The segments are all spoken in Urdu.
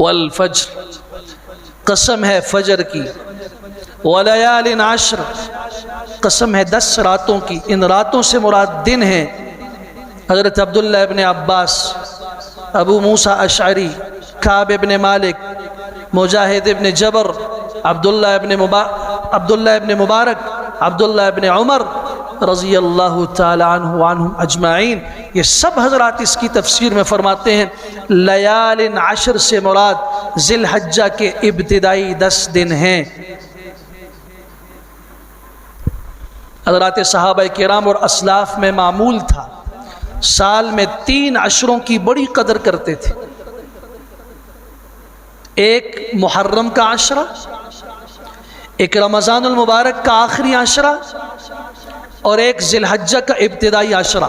والفجر، قسم ہے فجر کی۔ ولیال عشر، قسم ہے دس راتوں کی۔ ان راتوں سے مراد دن ہیں۔ حضرت عبداللہ ابن عباس، ابو موسیٰ اشعری، کعب ابن مالک، مجاہد ابن جبر، عبداللہ ابن عبداللہ ابن مبارک، عبداللہ ابن عمر رضی اللہ تعالی عنہ عنہم اجمعین، یہ سب حضرات اس کی تفسیر میں فرماتے ہیں، لیال عشر سے مراد ذی الحجہ کے ابتدائی دس دن ہیں۔ حضرات صحابہ کرام اور اسلاف میں معمول تھا۔ سال میں تین عشروں کی بڑی قدر کرتے تھے۔ ایک محرم کا عشرہ، ایک رمضان المبارک کا آخری عشرہ اور ایک ذی الحجہ کا ابتدائی عشرہ۔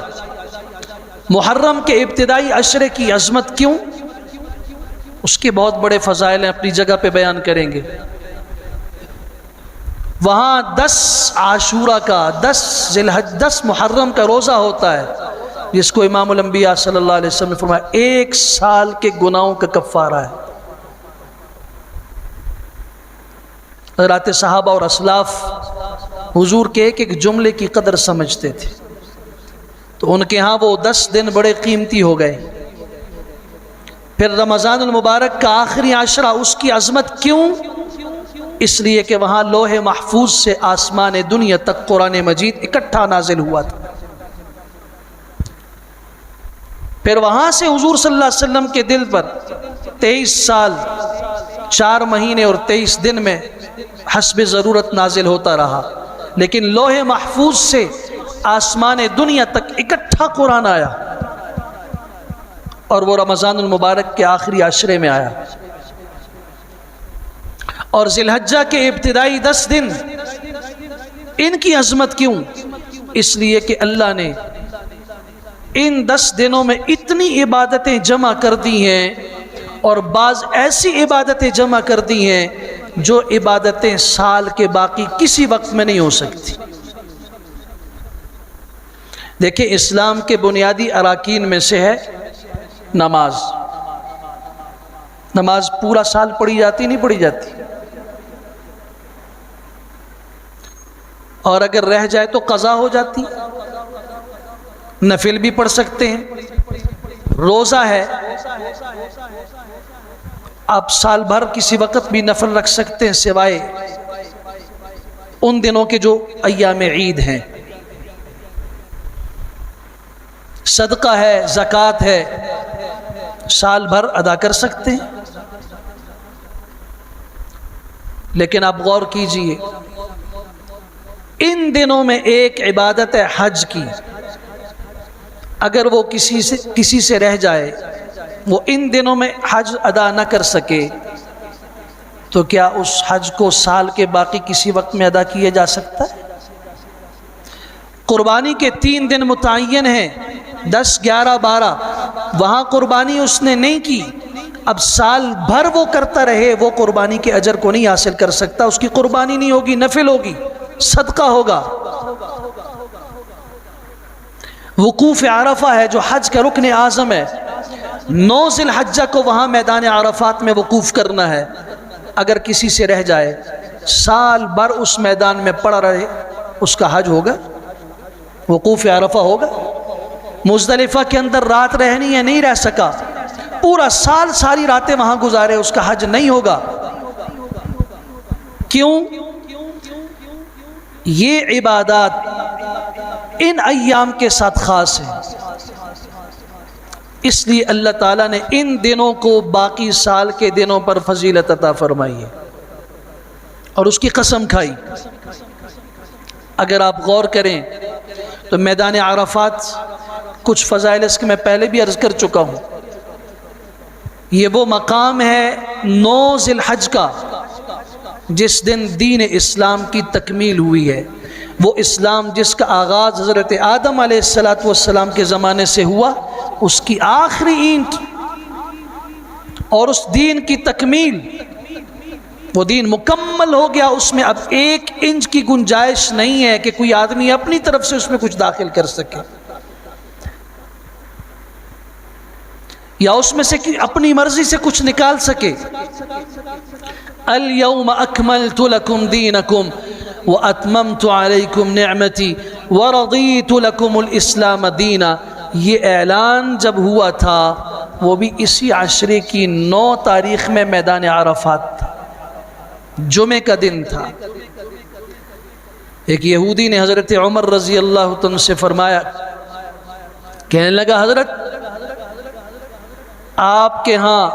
محرم کے ابتدائی عشرے کی عظمت کیوں؟ اس کے بہت بڑے فضائل ہیں، اپنی جگہ پہ بیان کریں گے۔ وہاں دس عاشورہ کا، دس ذی الحج دس محرم کا روزہ ہوتا ہے، جس کو امام الانبیاء صلی اللہ علیہ وسلم نے فرمایا، ایک سال کے گناہوں کا کفارہ ہے۔ حضرات صحابہ اور اسلاف حضور کے ایک ایک جملے کی قدر سمجھتے تھے۔ تو ان کے ہاں وہ دس دن بڑے قیمتی ہو گئے۔ پھر رمضان المبارک کا آخری عشرہ اس کی عظمت کیوں؟ اس لیے کہ وہاں لوح محفوظ سے آسمان دنیا تک قرآن مجید اکٹھا نازل ہوا تھا۔ پھر وہاں سے حضور صلی اللہ علیہ وسلم کے دل پر تیئیس سال، چار مہینے اور تیئیس دن میں حسب ضرورت نازل ہوتا رہا۔ لیکن لوح محفوظ سے آسمان دنیا تک اکٹھا قرآن آیا اور وہ رمضان المبارک کے آخری عشرے میں آیا۔ اور ذی الحجہ کے ابتدائی دس دن ان کی عظمت کیوں؟ اس لیے کہ اللہ نے ان دس دنوں میں اتنی عبادتیں جمع کر دی ہیں اور بعض ایسی عبادتیں جمع کر دی ہیں جو عبادتیں سال کے باقی کسی وقت میں نہیں ہو سکتی۔ دیکھیں، اسلام کے بنیادی اراکین میں سے ہے نماز۔ نماز پورا سال پڑھی جاتی، نہیں پڑھی جاتی۔ اور اگر رہ جائے تو قضا ہو جاتی۔ نفل بھی پڑھ سکتے ہیں۔ روزہ ہے۔ آپ سال بھر کسی وقت بھی نفل رکھ سکتے ہیں سوائے ان دنوں کے جو ایام عید ہیں۔ صدقہ ہے، زکوٰۃ ہے، سال بھر ادا کر سکتے ہیں۔ لیکن آپ غور کیجیے، ان دنوں میں ایک عبادت ہے، حج کی۔ اگر وہ کسی سے کسی سے رہ جائے وہ ان دنوں میں حج ادا نہ کر سکے، تو کیا اس حج کو سال کے باقی کسی وقت میں ادا کیا جا سکتا ہے؟ قربانی کے تین دن متعین ہیں، دس، گیارہ، بارہ، وہاں قربانی اس نے نہیں کی۔ اب سال بھر وہ کرتا رہے، وہ قربانی کے اجر کو نہیں حاصل کر سکتا، اس کی قربانی نہیں ہوگی، نفل ہوگی، صدقہ ہوگا۔ وقوف عرفہ ہے جو حج کا رکن اعظم ہے۔ نو ذی الحجہ کو وہاں میدان عرفات میں وقوف کرنا ہے۔ اگر کسی سے رہ جائے، سال بھر اس میدان میں پڑا رہے، اس کا حج ہوگا؟ وقوف عرفہ ہوگا؟ مزدلفہ کے اندر رات رہنی ہے، نہیں رہ سکا۔ پورا سال ساری راتیں وہاں گزارے، اس کا حج نہیں ہوگا۔ کیوں؟ یہ عبادات ان ایام کے ساتھ خاص ہیں۔ اس لیے اللہ تعالیٰ نے ان دنوں کو باقی سال کے دنوں پر فضیلت عطا فرمائی ہے۔ اور اس کی قسم کھائی۔ اگر آپ غور کریں تو میدان عرفات کچھ فضائل اس کے میں پہلے بھی عرض کر چکا ہوں۔ یہ وہ مقام ہے نو ذی الحج کا جس دن دین اسلام کی تکمیل ہوئی ہے۔ وہ اسلام جس کا آغاز حضرت آدم علیہ السلاۃ والسلام کے زمانے سے ہوا۔ اس کی آخری اینٹ اور اس دین کی تکمیل، وہ دین مکمل ہو گیا، اس میں اب ایک انچ کی گنجائش نہیں ہے کہ کوئی آدمی اپنی طرف سے اس میں کچھ داخل کر سکے۔ یا اس میں سے اپنی مرضی سے کچھ نکال سکے۔ اليوم اکملت لکم دینکم واتممت علیکم نعمتی ورضیت لکم الاسلام دینا۔ یہ اعلان جب ہوا تھا، وہ بھی اسی عشرے کی نو تاریخ میں میدان عرفات تھا جمعے کا دن تھا۔ ایک یہودی نے حضرت عمر رضی اللہ عنہ سے فرمایا، کہنے لگا، حضرت، آپ کے ہاں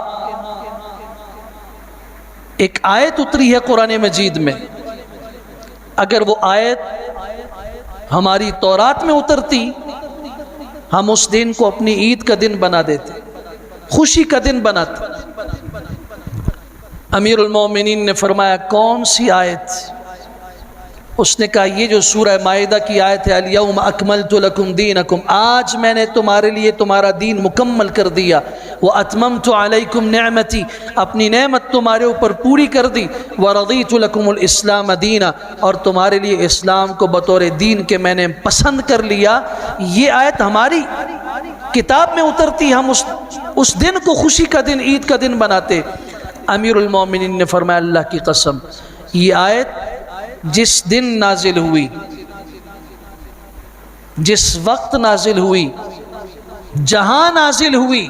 ایک آیت اتری ہے قرآن مجید میں۔ اگر وہ آیت ہماری تورات میں اترتی ہم اس دن کو اپنی عید کا دن بنا دیتے، خوشی کا دن بناتے۔ امیر المومنین نے فرمایا، کون سی آیت؟ اس نے کہا، یہ جو سورہ معاہدہ کی آیت ہے، الیوم اکملت لکم دینکم، آج میں نے تمہارے لیے تمہارا دین مکمل کر دیا۔ وہ اتممت علیکم نعمتی اپنی نعمت تمہارے اوپر پوری کر دی۔ ورضیت لکم الاسلام دینا اور تمہارے لیے اسلام کو بطور دین کے میں نے پسند کر لیا۔ یہ آیت ہماری کتاب میں اترتی۔ ہم اس اس دن کو خوشی کا دن، عید کا دن بناتے۔ امیر المومنین نے فرمایا، اللہ کی قسم، یہ آیت جس دن نازل ہوئی، جس وقت نازل ہوئی، جہاں نازل ہوئی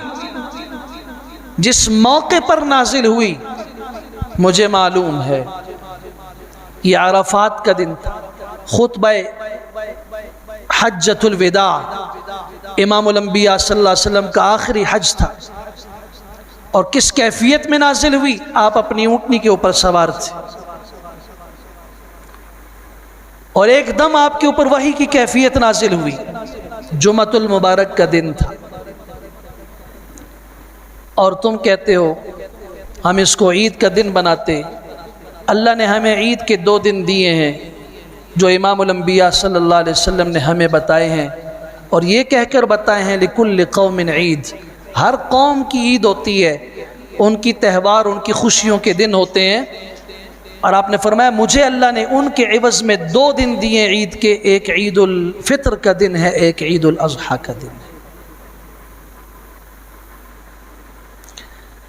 جس موقع پر نازل ہوئی، مجھے معلوم ہے۔ یہ عرفات کا دن تھا۔ خطبہ حجت الوداع امام الانبیاء صلی اللہ علیہ وسلم کا آخری حج تھا۔ اور کس کیفیت میں نازل ہوئی؟ آپ اپنی اونٹنی کے اوپر سوار تھے۔ اور ایک دم آپ کے اوپر وہی کی کیفیت نازل ہوئی۔ جمعت المبارک کا دن تھا۔ اور تم کہتے ہو، ہم اس کو عید کا دن بناتے۔ اللہ نے ہمیں عید کے دو دن دیے ہیں، جو امام الانبیاء صلی اللہ علیہ وسلم نے ہمیں بتائے ہیں۔ اور یہ کہہ کر بتائے ہیں، لکل قوم عید ہر قوم کی عید ہوتی ہے، ان کی تہوار، ان کی خوشیوں کے دن ہوتے ہیں۔ اور آپ نے فرمایا، مجھے اللہ نے ان کے عوض میں دو دن دیے عید کے، ایک عید الفطر کا دن ہے، ایک عید الاضحیٰ کا دن۔ ہے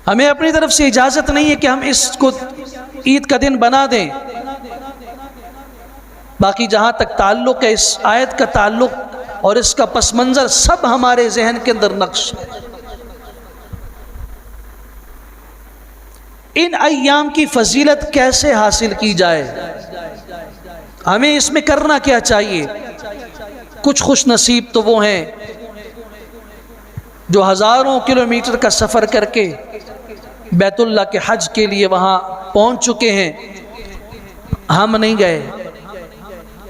ہمیں اپنی طرف سے اجازت نہیں ہے کہ ہم اس کو عید کا دن بنا دیں۔ باقی جہاں تک تعلق ہے، اس آیت کا تعلق اور اس کا پس منظر سب ہمارے ذہن کے اندر نقش ہے۔ ان ایام کی فضیلت کیسے حاصل کی جائے؟ ہمیں اس میں کرنا کیا چاہیے؟ کچھ خوش نصیب تو وہ ہیں جو ہزاروں کلومیٹر کا سفر کر کے بیت اللہ کے حج کے لیے وہاں پہنچ چکے ہیں۔ ہم نہیں گئے۔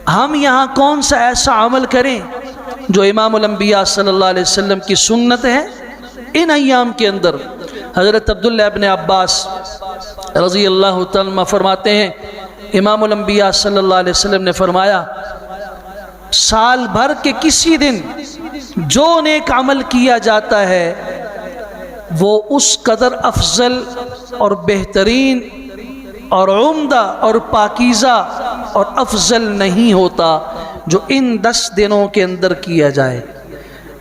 ہم یہاں کون سا ایسا عمل کریں جو امام الانبیاء صلی اللہ علیہ وسلم کی سنت ہے ان ایام کے اندر۔ حضرت عبداللہ ابن عباس رضی اللہ تعالیٰ فرماتے ہیں، امام الانبیاء صلی اللہ علیہ وسلم نے فرمایا، سال بھر کے کسی دن جو نیک عمل کیا جاتا ہے وہ اس قدر افضل اور بہترین اور عمدہ اور پاکیزہ اور افضل نہیں ہوتا جو ان دس دنوں کے اندر کیا جائے۔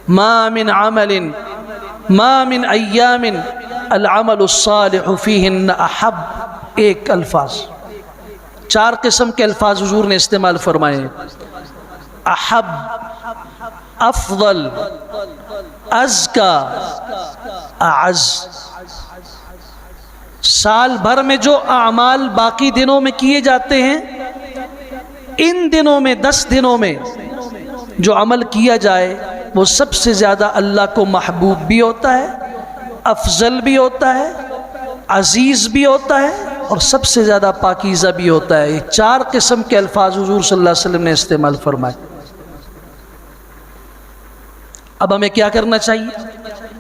ما من عمل، ما من ایام العمل الصالح فیہن احب۔ ایک الفاظ۔ چار قسم کے الفاظ حضور نے استعمال فرمائے۔ احب۔ افضل، ازکا، اعز۔ سال بھر میں جو اعمال باقی دنوں میں کیے جاتے ہیں، ان دنوں میں، دس دنوں میں جو عمل کیا جائے، وہ سب سے زیادہ اللہ کو محبوب بھی ہوتا ہے، افضل بھی ہوتا ہے، عزیز بھی ہوتا ہے، اور سب سے زیادہ پاکیزہ بھی ہوتا ہے۔ یہ چار قسم کے الفاظ حضور صلی اللہ علیہ وسلم نے استعمال فرمائے۔ اب ہمیں کیا کرنا چاہیے؟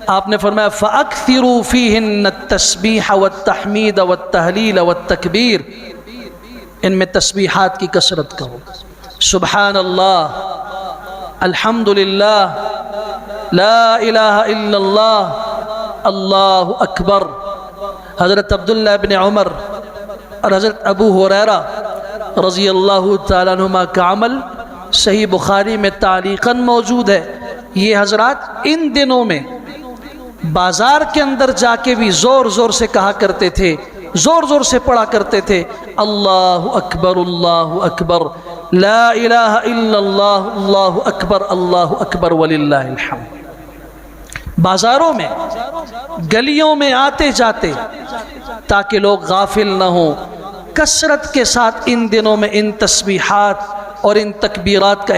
آپ نے فرمایا، فَأَكْثِرُوا فِيهِنَّ التَّسْبِيحَ وَالتَّحْمِيدَ وَالتَّحْلِيلَ وَالتَّكْبِيرِ۔ ان میں تسبیحات کی کثرت کرو۔ سبحان اللہ الحمدللہ، لا الہ الا اللہ اللہ اکبر۔ حضرت عبداللہ ابن عمر اور حضرت ابو حریرہ رضی اللہ تعالیٰ عنہ کا عمل صحیح بخاری میں تعلیقاً موجود ہے۔ یہ حضرات ان دنوں میں بازار کے اندر جا کے بھی زور زور سے کہا کرتے تھے، زور زور سے پڑھا کرتے تھے، اللہ اکبر اللہ اکبر، لا الہ الا اللہ اللہ اکبر اللہ اکبر، وللہ الحمد۔ بازاروں میں، گلیوں میں آتے جاتے، تاکہ لوگ غافل نہ ہوں۔ کثرت کے ساتھ ان دنوں میں ان تسبیحات اور ان تکبیرات کا